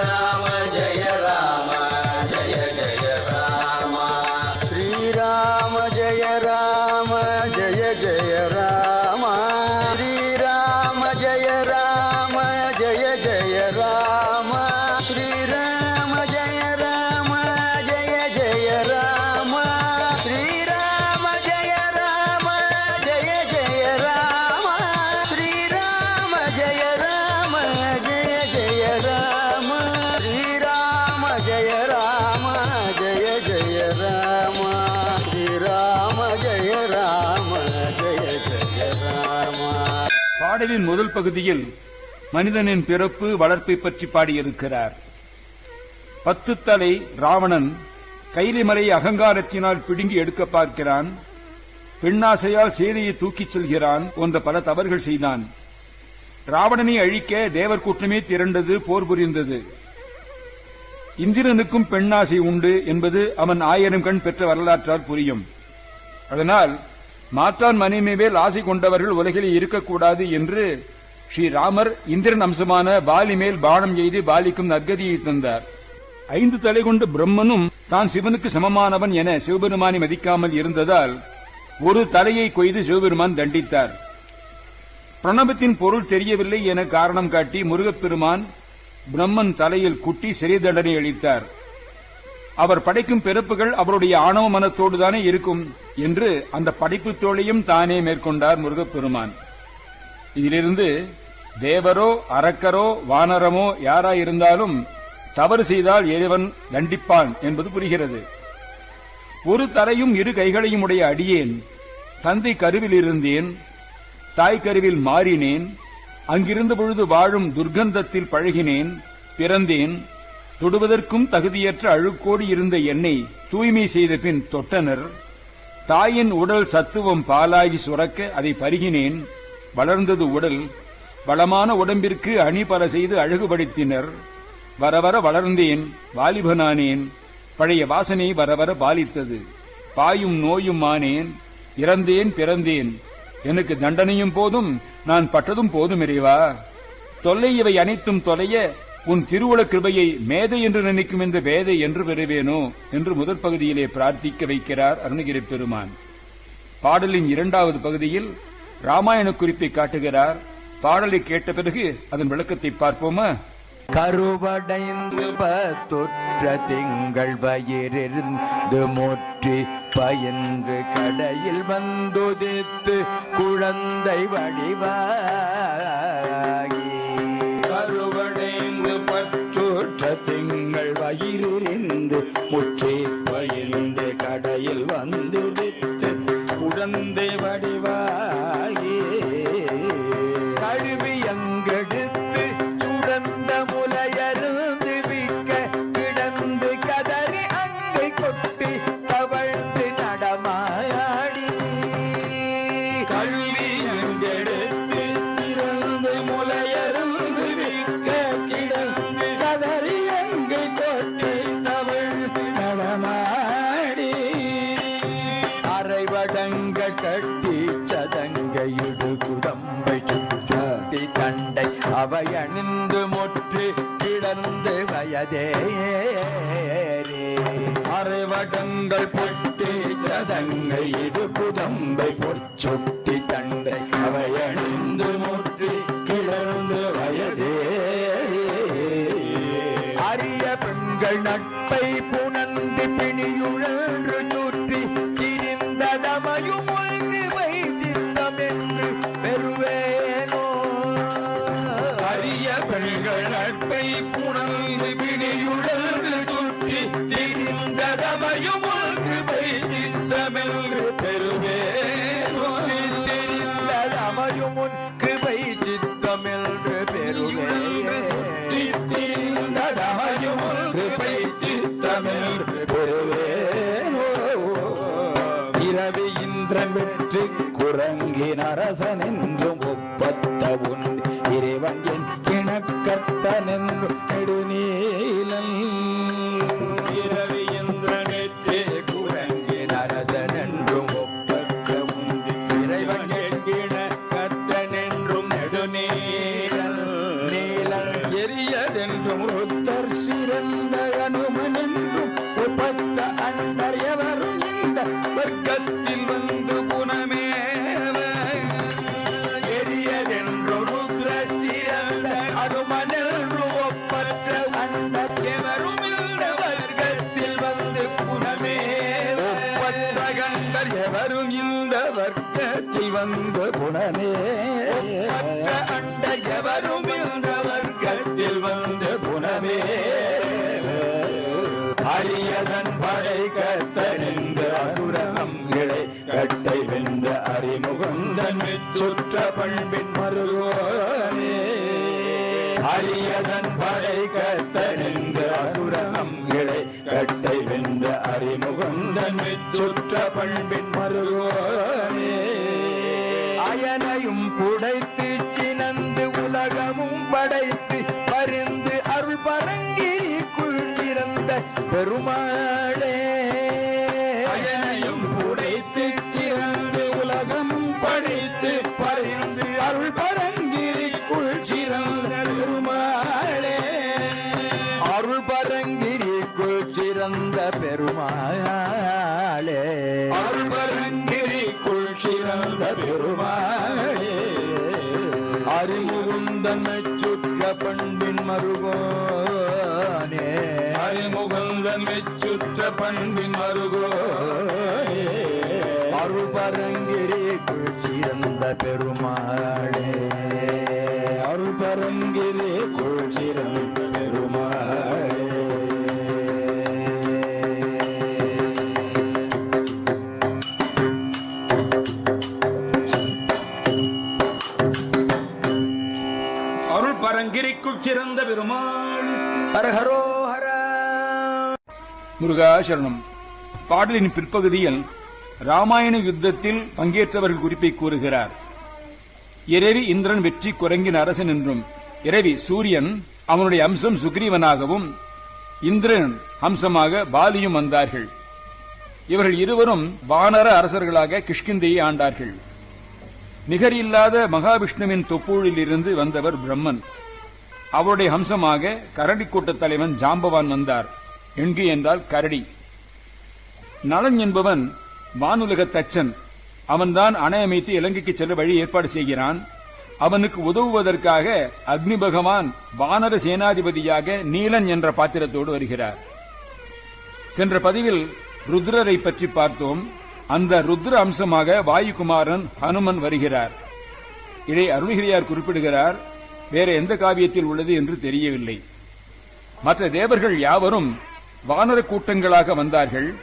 الله ஜெய ராமா ராம ஜெய ராம ஜெய ஜெய ராமா பாடலின் முதல் பகுதியில் மனிதனின் பிறப்பு வளர்ப்பை பற்றி பாடியிருக்கிறார். பத்து தலை ராவணன் கைலிமலை அகங்காரத்தினால் பிடுங்கி எடுக்க பார்க்கிறான். பெண்ணாசையால் சீதையை தூக்கிச் செல்கிறான் போன்ற பல தவறுகள் செய்தான். ராவணனை அழிக்க தேவர் கூட்டமே திரண்டது போர் புரிந்தது. இந்திரனுக்கும் பெண்ணாசை உண்டு என்பது அவன் ஆயிரம் கண் பெற்ற வரலாற்றால் புரியும். அதனால் மாத்தான் மனைவி மேல் ஆசை கொண்டவர்கள் உலகில் இருக்கக்கூடாது என்று ஸ்ரீராமர் இந்திரன் அம்சமான பாலி மேல் பானம் எய்து பாலிக்கும் நற்கதியை தந்தார். ஐந்து தலை கொண்ட பிரம்மனும் தான் சிவனுக்கு சமமானவன் என சிவபெருமானை மதிக்காமல் இருந்ததால் ஒரு தலையை கொய்து சிவபெருமான் தண்டித்தார். பிரணவத்தின் பொருள் தெரியவில்லை என காரணம் காட்டி முருகப்பெருமான் பிரம்மன் தலையில் குட்டி சிறை தண்டனை அளித்தார். அவர் படைக்கும் பிறப்புகள் அவருடைய ஆணவ மனத்தோடுதானே இருக்கும் என்று அந்த படைப்பு தோழியும் தானே மேற்கொண்டார் முருகப்பெருமான். இதிலிருந்து தேவரோ அரக்கரோ வானரமோ யாராயிருந்தாலும் தவறு செய்தால் இறைவன் தண்டிப்பான் என்பது புரிகிறது. ஒரு தரையும் இரு கைகளையும் உடைய அடியேன் தந்தை கருவில் இருந்தேன் தாய் கருவில் மாறினேன் அங்கிருந்த பொழுது வாழும் துர்க்கந்தத்தில் பழகினேன் பிறந்தேன். தொடுவதற்கும் தகுதியற்ற அழுக்கோடு இருந்த என்னை தூய்மை செய்த பின் தொட்டனர். தாயின் உடல் சத்துவம் பாலாகி சுரக்க அதை பருகினேன். வளர்ந்தது உடல். வளமான உடம்பிற்கு அணி பல செய்து அழகுபடுத்தினர் வர வர வளர்ந்தேன் வாலிபனானேன். பழைய வாசனை வர வர பாலித்தது. பாயும் நோயும் ஆனேன். இறந்தேன் பிறந்தேன். எனக்கு தண்டனையும் போதும் நான் பட்டதும் போதும் இறைவா. தொல்லை இவை அனைத்தும் தொலைய உன் திருவுள கிருபையை மேதை என்று நினைக்கும் இந்த வேதை என்று பெறுவேனோ என்று முதற் பகுதியிலே பிரார்த்திக்க வைக்கிறார் அருணகிரி பெருமான். பாடலின் இரண்டாவது பகுதியில் ராமாயண குறிப்பை காட்டுகிறார். பாடலை கேட்ட பிறகு அதன் விளக்கத்தை பார்ப்போமா? கருவடைந்து பத்தொற்ற திங்கள் வயிறிருந்து முற்றி பயின்று கடையில் வந்துதித்து குழந்தை வடிவாகி. கருவடைந்து பற்றொற்ற திங்கள் வயிறிருந்து முற்றி பயின்று கடையில் வந்து அவையணிந்து முற்றி கிடந்து வயதேரி அரைவடங்கள் பொட்டி சதங்கை இது புதம்பை பொச்சுட்டி தண்டை. அவையணிந்து முற்றி கிடந்து வயதே. அரிய பெண்கள் நட்பை புனந்து பிணியுழ அரசனென்றும் ஒப்பத்த உன் இறைவன் என் கிணக்கத்தனென்றும் சுற்ற மருகோனே. அரியதன் படை கத்தறிந்த அசுரகம் இழை. கட்டை வென்ற அறிமுகந்தன் சுற்ற பண்பின் மருகோனே. அயனையும் புடைத்து சினந்து உலகமும் படைத்து பரிந்து அருள் பரங்கிக்குள் பிறந்த பெருமாளே சிறந்த பெருமாளே. அருபருங்கிரிக்குள் சிறந்த பெருமாளே. அறிமுகுந்தன் சுற்ற பண்பின் மருகோனே. அறிமுகுந்தன் சுற்ற பண்பின் மருகோ அருள்பரங்கிரிக்குள் சிறந்த பெருமாளே. அருள்பரங்கிரிக்குள் சிறந்த பெருமாள். ஹரஹரோஹர முருகா சரணம் பாடலின் பிற்பகுதியில் ராமாயண யுத்தத்தில் பங்கேற்றவர்கள் குறிப்பை கூறுகிறார். இரவி இந்திரன் வெற்றி குரங்கின் அரசன் என்றும் இரவி சூரியன் அவனுடைய அம்சம் சுக்ரீவனாகவும் இந்திரன் அம்சமாக பாலியும் வந்தார்கள். இவர்கள் இருவரும் வானர அரசர்களாக கிஷ்கிந்தையை ஆண்டார்கள். நிகரில்லாத மகாவிஷ்ணுவின் தொப்பூழில் இருந்து வந்தவர் பிரம்மன். அவருடைய ஹம்சமாக கரடி கூட்டத் தலைவன் ஜாம்பவான் வந்தார். எங்கு என்றால் கரடி. நலன் என்பவன் வானுலக தச்சன். அவன்தான் அணையமைத்து இலங்கைக்கு செல்ல வழி ஏற்பாடு செய்கிறான். அவனுக்கு உதவுவதற்காக அக்னி பகவான் வானர சேனாதிபதியாக நீலன் என்ற பாத்திரத்தோடு வருகிறார். சென்ற பதிவில் ருத்ரரை பற்றி பார்த்தோம். அந்த ருத்ர அம்சமாக வாயுகுமாரன் ஹனுமன் வருகிறார். இதை அருள்கிரியார் குறிப்பிடுகிறார். வேற எந்த காவியத்தில் உள்ளது என்று தெரியவில்லை. மற்ற தேவர்கள் யாவரும் வானர கூட்டங்களாக வந்தார்கள்.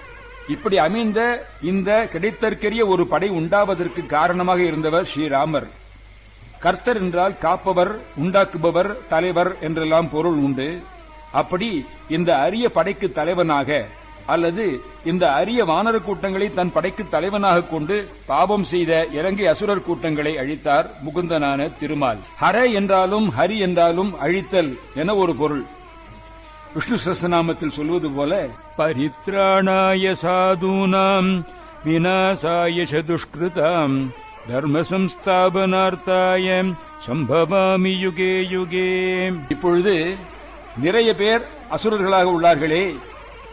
இப்படி அமைந்த இந்த கிடைத்தற்கரிய ஒரு படை உண்டாவதற்கு காரணமாக இருந்தவர் ஸ்ரீராமர். கர்த்தர் என்றால் காப்பவர் உண்டாக்குபவர் தலைவர் என்றெல்லாம் பொருள் உண்டு. அப்படி இந்த அரிய படைக்கு தலைவனாக அல்லது இந்த அரிய வானர கூட்டங்களை தன் படைக்கு தலைவனாக கொண்டு பாவம் செய்த இலங்கை அசுரர் கூட்டங்களை அழித்தார் முகுந்தனான திருமால். ஹர என்றாலும் ஹரி என்றாலும் அழித்தல் என ஒரு பொருள். விஷ்ணு சஹஸ்ரநாமத்தில் சொல்வது போல பரித்ராணாய சாதூனாம் விநாசாய சதுஷ்கிருதாம் தர்ம சம்ஸ்தாபனார்த்தாய சம்பவாமி யுகே யுகே. இப்பொழுது நிறைய பேர் அசுரர்களாக உள்ளார்களே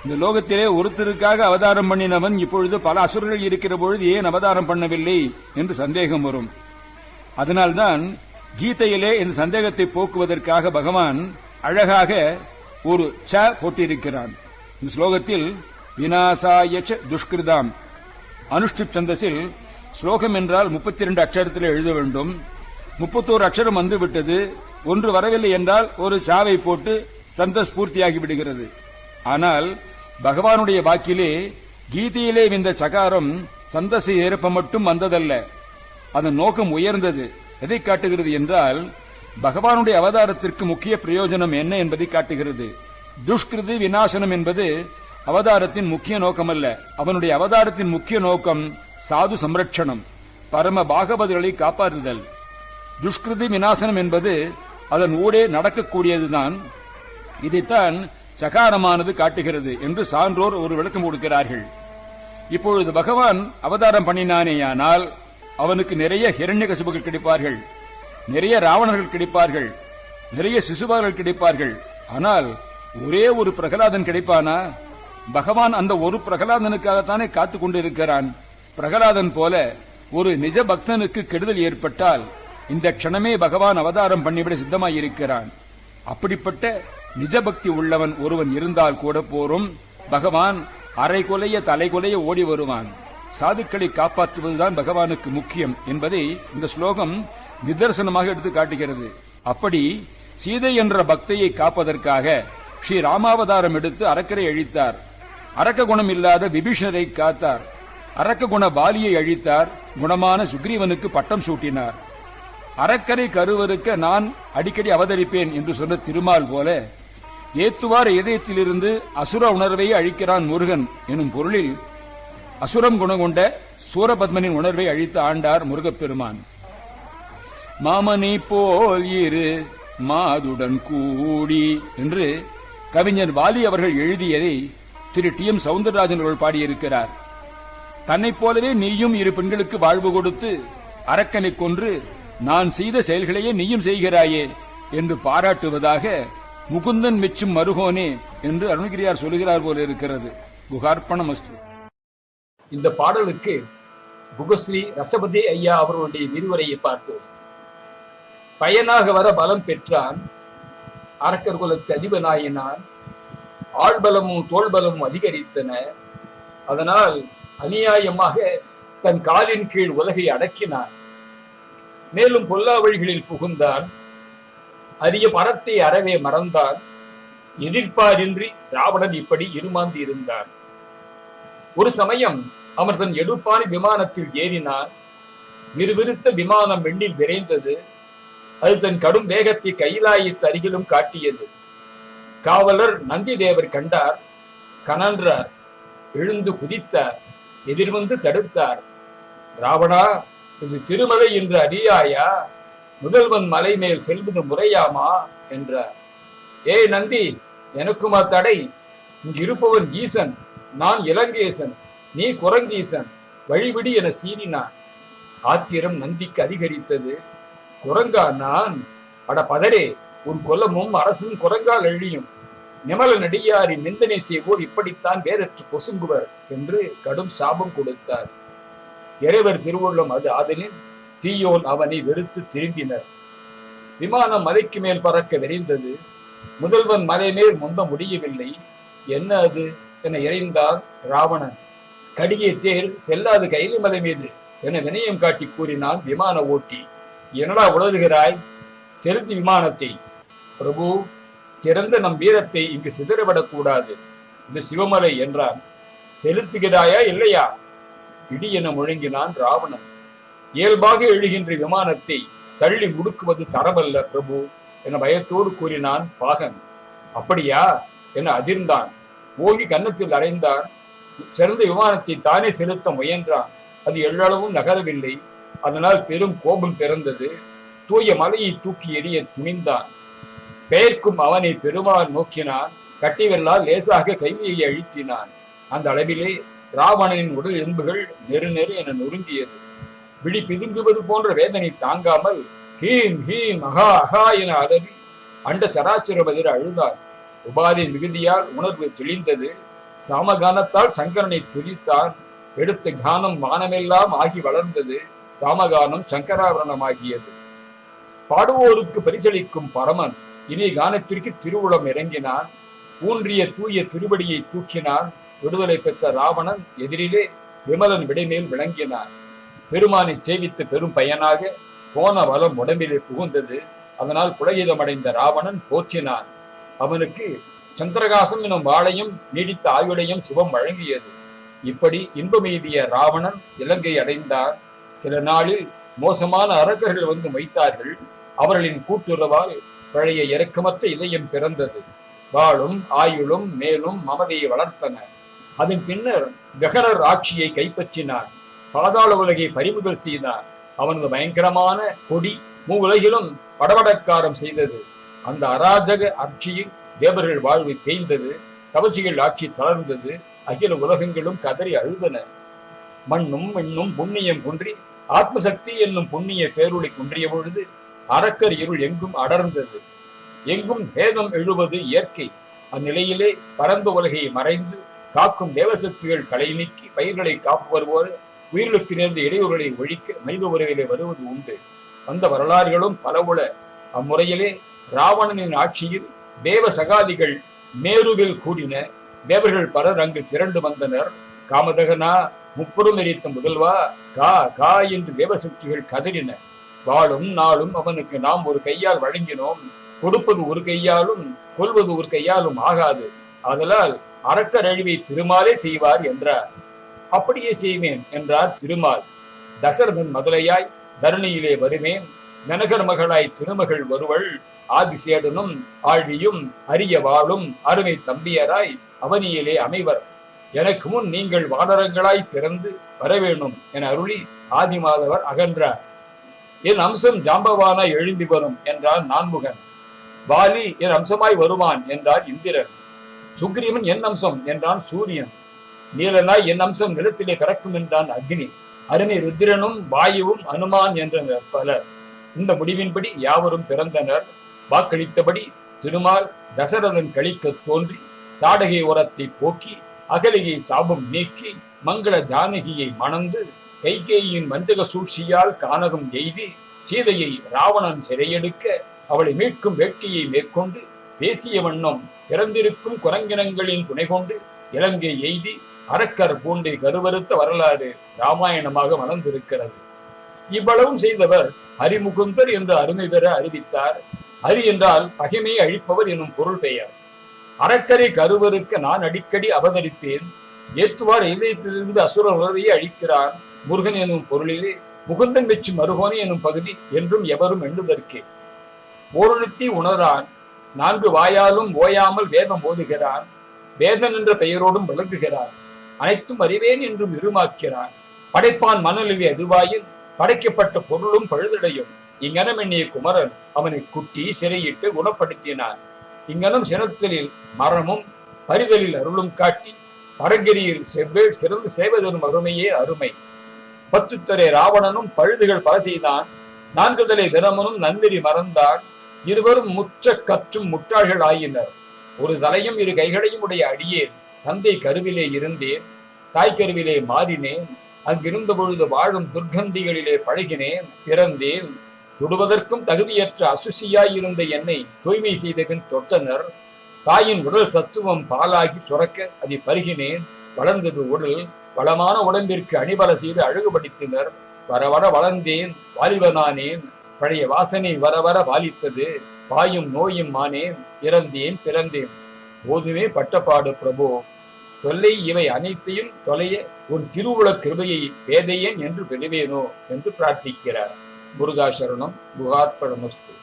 இந்த லோகத்திலே ஒருத்தருக்காக அவதாரம் பண்ணினவன் இப்பொழுது பல அசுரர்கள் இருக்கிற பொழுது ஏன் அவதாரம் பண்ணவில்லை என்று சந்தேகம் வரும். அதனால்தான் கீதையிலே இந்த சந்தேகத்தை போக்குவதற்காக பகவான் அழகாக ஒரு ச போட்டிருக்கிறான் இந்த ஸ்லோகத்தில் வினாசாயச்ச துஷ்கிருதாம். அனுஷ்டிப் சந்தஸில் ஸ்லோகம் என்றால் முப்பத்தி இரண்டு அக்ஷரத்தில் எழுத வேண்டும். முப்பத்தோரு அக்ஷரம் வந்துவிட்டது. ஒன்று வரவில்லை என்றால் ஒரு சாவை போட்டு சந்தஸ் பூர்த்தியாகி விடுகிறது ஆனால் பகவானுடைய வாக்கிலே கீதையிலே இந்த சகாரம் சந்தசை ஏற்ப மட்டும் வந்ததல்ல. அதன் நோக்கம் உயர்ந்தது. எதை காட்டுகிறது என்றால் பகவானுடைய அவதாரத்திற்கு முக்கிய பிரயோஜனம் என்ன என்பதை காட்டுகிறது. துஷ்கிருதி விநாசனம் என்பது அவதாரத்தின் முக்கிய நோக்கம் அல்ல அவனுடைய அவதாரத்தின் முக்கிய நோக்கம் சாது சம்ரட்சணம் பரம பாகவதர்களை காப்பாற்றுதல். துஷ்கிருதி விநாசனம் என்பது அதன் ஊடே நடக்கக்கூடியதுதான். இதைத்தான் சகாரமானது காட்டுகிறது என்று சான்றோர் ஒரு விளக்கம் கொடுக்கிறார்கள். இப்பொழுது பகவான் அவதாரம் பண்ணினானேயானால் அவனுக்கு நிறைய ஹிரண்யகசிபுகள் கிடைப்பார்கள். நிறைய ராவணர்கள் கிடைப்பார்கள். நிறைய சிசுபார்கள் கிடைப்பார்கள். ஆனால் ஒரே ஒரு பிரகலாதன் கிடைப்பானா? பகவான் அந்த ஒரு பிரகலாதனுக்காகத்தானே காத்து கொண்டிருக்கிறான். பிரகலாதன் போல ஒரு நிஜ பக்தனுக்கு கெடுதல் ஏற்பட்டால் இந்த க்ஷணமே பகவான் அவதாரம் பண்ணிவிட சித்தமாயிருக்கிறான். அப்படிப்பட்ட நிஜபக்தி உள்ளவன் ஒருவன் இருந்தால் கூட போரும். பகவான் அரை கொலைய தலை கொலைய ஓடி வருவான். சாதுக்களை காப்பாற்றுவதுதான் பகவானுக்கு முக்கியம் என்பதை இந்த ஸ்லோகம் நிதர்சனமாக எடுத்து காட்டுகிறது. அப்படி சீதை என்ற பக்தையை காப்பதற்காக ஸ்ரீ ராமாவதாரம் எடுத்து அறக்கரை அழித்தார். அரக்க குணம் இல்லாத விபீஷணரை காத்தார். அரக்க குண பாலியை அழித்தார். குணமான சுக்ரீவனுக்கு பட்டம் சூட்டினார். அரக்கரை கருவறுக்க நான் அடிக்கடி அவதரிப்பேன் என்று சொன்ன திருமால் போல ஏத்துவார் இதயத்திலிருந்து அசுர உணர்வை அழிக்கிறான் முருகன் எனும் பொருளில் அசுரம் குணம் கொண்ட சூரபத்மனின் உணர்வை அழித்து ஆண்டார் முருகப்பெருமான். மாமனி போல் இரு மாதுடன் கூடி என்று கவிஞர் வாலி அவர்கள் எழுதியதை திரு டி எம் சவுந்தரராஜன் அவர்கள் பாடியிருக்கிறார். தன்னைப் போலவே நீயும் இரு பெண்களுக்கு வாழ்வு கொடுத்து அரக்கனை கொன்று நான் செய்த செயல்களையே நீயும் செய்கிறாயே என்று பாராட்டுவதாக முகுந்தன் மெச்சும் மருகோனே என்று அருணகிரியார் சொல்லுகிறார் போல இருக்கிறது. குகார்ப்பணம் அஸ்து இந்த பாடலுக்கு புகஸ்ரீ ரசபதி ஐயா அவர்களுடைய விரிவுரையை பார்ப்போம். பயனாக வர பலம் பெற்றான் அரக்கர் குலத்து அதிபனாயினான் ஆள்பலமும் தோள்பலமும் அதிகரித்தன. அதனால் அநியாயமாக தன் காலின் கீழ் உலகை அடக்கினான். மேலும் பொல்லா வழிகளில் புகுந்தான். அரிய மரத்தை அறவே மறந்தான் எதிர்ப்பாரின்றி ராவணன் இப்படி இருமாந்து இருந்தான் ஒரு சமயம் அவர் தன் எடுப்பான விமானத்தில் ஏறினார். விறுவிறுத்த விமானம் வெண்ணில் விரைந்தது. அது தன் கடும் வேகத்தை கைலாயத்து அருகிலும் காட்டியது. காவலர் நந்தி தேவர் கண்டார். கனன்றார். எழுந்து குதித்தார். எதிர்வந்து தடுத்தார். ராவணா இது திருமலை என்று அறியாயா? முதல்வன் மலை மேல் செல்வது முறையாமா? என்றார். ஏய் நந்தி எனக்குமா தடை? இங்கிருப்பவன் ஈசன் நான் இலங்கேசன் நீ குரங்கீசன் வழிவிடி என சீறினான். ஆத்திரம் நந்திக்கு அதிகரித்தது. குரங்கா நான்? அட பதரே உன் கொல்லமும் அரசும் குரங்கால் அழியும். நிமல நடிகாரின் நிந்தனை செய்வோர் இப்படித்தான் வேறற்று கொசுங்குவர் என்று கடும் சாபம் கொடுத்தார். இறைவர் திருவுள்ளம் அது ஆதலின் தீயோன் அவனை வெறுத்து திரும்பினர். விமானம் மலைக்கு மேல் பறக்க விரைந்தது. முதல்வன் மலை மேல் முந்த முடியவில்லை. என்ன அது? என இறைந்தார் ராவணன். கடிய தேர் செல்லாது கைலி மலை மீது என வினயம் காட்டி கூறினான் விமான ஓட்டி. என்னடா உளறுகிறாய்? செலுத்தி விமானத்தை. பிரபு சிறந்த நம் வீரத்தை இங்கு சிதறவிடக்கூடாது இது சிவமலை என்றான். செலுத்துகிறாயா இல்லையா? இடி என முழங்கினான் ராவணன். இயல்பாக எழுகின்ற விமானத்தை தள்ளி முடுக்குவது தரமல்ல பிரபு என பயத்தோடு கூறினான் பாகன். அப்படியா? என அதிர்ந்தான். ஓகி கன்னத்தில் அடைந்தான் சிறந்த விமானத்தை தானே செலுத்த முயன்றான். அது எள்ளளவும் நகரவில்லை. அதனால் பெரும் கோபம் பிறந்தது. தூய மலையை தூக்கி எறிய துணிந்தான். பெயர்க்கும் அவனை பெருமாள் நோக்கினான். கட்டிவெல்லால் லேசாக கைவியை அழுத்தினான். அந்த அளவிலே ராவணனின் உடல் எலும்புகள் நெரு நெரு என நொறுங்கியது. விழி பிதுங்குவது போன்ற வேதனை தாங்காமல் ஹீம் ஹீம் அகா அகா என அலறி அண்ட சராச்சர பதிர அழுதார். உபாதி மிகுதியால் உணர்வு தெளிந்தது. சாமகானத்தால் சங்கரனை துதித்தான் எடுத்த கானம் வானமெல்லாம் ஆகி வளர்ந்தது. சாமகானம் சங்கராவரணமாகியது பாடுவோருக்கு பரிசளிக்கும் பரமன் இனி கானத்திற்கு திருவுளம் இறங்கினான். ஊன்றிய தூய திருவடியை தூக்கினான். விடுதலை பெற்ற ராவணன் எதிரிலே விமலன் விடைமேல் விளங்கினான். பெருமானை சேவித்து பெரும் பயனாக போன வலம் உடம்பிலே புகுந்தது. அதனால் புலகிதமடைந்த ராவணன் போற்றினான். அவனுக்கு சந்திரகாசம் எனும் வாளையும் நீடித்த ஆயுளையும் சிவம் வழங்கியது. இப்படி இன்பமெய்திய ராவணன் இலங்கை அடைந்தார் சில நாளில் மோசமான அரக்கர்கள் வந்து வைத்தார்கள் அவர்களின் கூட்டுறவால் பழைய இறக்கமற்ற இதயம் பிறந்தது. வாளும் ஆயுளும் மேலும் மமதையை வளர்த்தன. அதன் பின்னர் ககரர் ஆட்சியை கைப்பற்றினான். பாதாள உலகை பறிமுதல் செய்தார். அவனது பயங்கரமான கொடி மூவுலகிலும் படபடக்காரம் செய்தது. அந்த அராஜக ஆட்சியில் தேவர்கள் வாழ்வு தேய்ந்தது. தவசிகள் ஆட்சி தளர்ந்தது. அகில உலகங்களும் கதறி அழுதன. மண்ணும் மண்ணும் புண்ணியம் குன்றி ஆத்மசக்தி என்னும் புண்ணிய பேருளை குன்றிய பொழுது அரக்கர் இருள் எங்கும் அடர்ந்தது. எங்கும் பேதம் எழுவது இயற்கை. அந்நிலையிலே பரந்த உலகை மறைந்து காக்கும் தேவசக்திகள் களை நீக்கி பயிர்களை காப்பு வருவோர் உயிர்களுக்கு நேர்ந்த இடையூறுகளை ஒழிக்க மனித உறவிலே வருவது உண்டு. வந்த வரலாறுகளும் பலவுல அம்முறையிலே ராவணனின் ஆட்சியில் தேவ சகாதிகள் மேருவில் கூடின தேவர்கள் பலர் அங்கு திரண்டு வந்தனர். காமதகனா முப்பெரும் எரித்த முதல்வா கா கா என்று தேவசக்திகள் கதறின. வாழும் நாளும் அவனுக்கு நாம் ஒரு கையால் வழங்கினோம். கொடுப்பது ஒரு கையாலும் கொல்வது ஒரு கையாலும் ஆகாது. ஆதலால் அரக்கர் அழிவை திருமாலே செய்வார் என்றார். அப்படியே செய்வேன் என்றார் திருமால். தசரதன் மதுரையாய் தருணியிலே வருவேன். ஜனகர் மகளாய் திருமகள் வருவள். ஆதிசேடனும் ஆழியும் அரிய வாழும் அருமை தம்பியராய் அவனியிலே அமைவர். எனக்கு முன் நீங்கள் வானரங்களாய் பிறந்து வரவேணும் என அருளி ஆதிமாதவர் அகன்றார். என் அம்சம் ஜாம்பவானாய் எழும்பி வரும் என்றான் நான்முகன். வாலி என் அம்சமாய் வருவான் என்றார் இந்திரன். சுக்ரீவன் என் அம்சம் என்றான் சூரியன். நீலனாய் என் அம்சம் நிலத்திலே பிறக்கும் என்றான் அக்னி. அருமை ருத்திரனும் வாயுவும் அனுமான் என்றனர் பலர். இந்த முடிவின்படி யாவரும் பிறந்தனர். வாக்களித்தபடி திருமால் தசரதன் கழிக்க தோன்றி தாடகை உரத்தை போக்கி அகலியை சாபம் நீக்கி மங்கள ஜானகியை மணந்து கைகேயின் வஞ்சக சூழ்ச்சியால் கானகம் எய்தி சீதையை ராவணன் சிறையெடுக்க அவளை மீட்கும் வேட்கையை மேற்கொண்டு பேசிய வண்ணம் பிறந்திருக்கும் குரங்கினங்களின் துணை கொண்டு இலங்கை எய்தி அரக்கர் பூண்டை கருவறுத்த வரலாறு ராமாயணமாக வளர்ந்திருக்கிறது. இவ்வளவும் செய்தவர் ஹரிமுகுந்தர் என்று அருமை பெற அறிவித்தார். ஹரி என்றால் பகைமையை அழிப்பவர் எனும் பொருள் பெயர். அரக்கரை கருவறுக்க நான் அடிக்கடி அவதரித்தேன். ஏற்றுவார் இதயத்திலிருந்து அசுர உறவையை அழிக்கிறான் முருகன் எனும் பொருளிலே முகுந்தன் வெச்சு மருகோனை எனும் பகுதி என்றும் எவரும் எண்ணுதற்கே. ஓருத்தி உணரான் நான்கு வாயாலும் ஓயாமல் வேதம் ஓதுகிறான். வேதன் என்ற பெயரோடும் விளங்குகிறான். அனைத்தும் அறிவேன் என்றும் இருமாக்கிறான் படைப்பான் மணலிலே எதுவாயில் படைக்கப்பட்ட பொருளும் பழுதடையும். இங்கனம் எண்ணிய குமரன் அவனை குட்டி சிறையிட்டு குணப்படுத்தினான் இங்கனம் சினத்தலில் மரமும் பரிதலில் அருளும் காட்டி பரங்கிரியில் செவ்வேள் சிறந்து செய்வதனும் அருமையே அருமை. பத்து தலை ராவணனும் பழுதுகள் பல செய்தான். நான்கு தலை பிரமனும் நந்திரி மறந்தான் இருவரும் முற்ற கற்றும் முட்டாள்கள் ஆயினர். ஒரு தலையும் இரு கைகளையும் உடைய அடியேன் தந்தை கருவிலே இருந்தேன். தாய்க்கருவிலே மாறினேன். அங்கிருந்த பொழுது வாழும் துர்க்கந்திகளிலே பழகினேன். பிறந்தேன். தொடுவதற்கும் தகுதியற்ற அசுசியாயிருந்த என்னை தூய்மை செய்த பின் தொட்டனர். தாயின் உடல் சத்துவம் பாலாகி சுரக்க அதை பருகினேன். வளர்ந்தது உடல் வளமான உடம்பிற்கு அணிபல செய்து அழகுபடுத்தினர். வர வர வளர்ந்தேன் வாலிபனானேன் பழைய வாசனை வர வர வாலித்தது பாயும் நோயும் மானேன். இறந்தேன் பிறந்தேன். போதுமே பட்டப்பாடு பிரபு. தொல்லை இவை அனைத்தையும் தொலைய உன் திருவுள கிருபையை பேதையேன் என்று பெறுவேனோ என்று பிரார்த்திக்கிறார். முருகாசரணம் புகார்ப்பணமஸ்து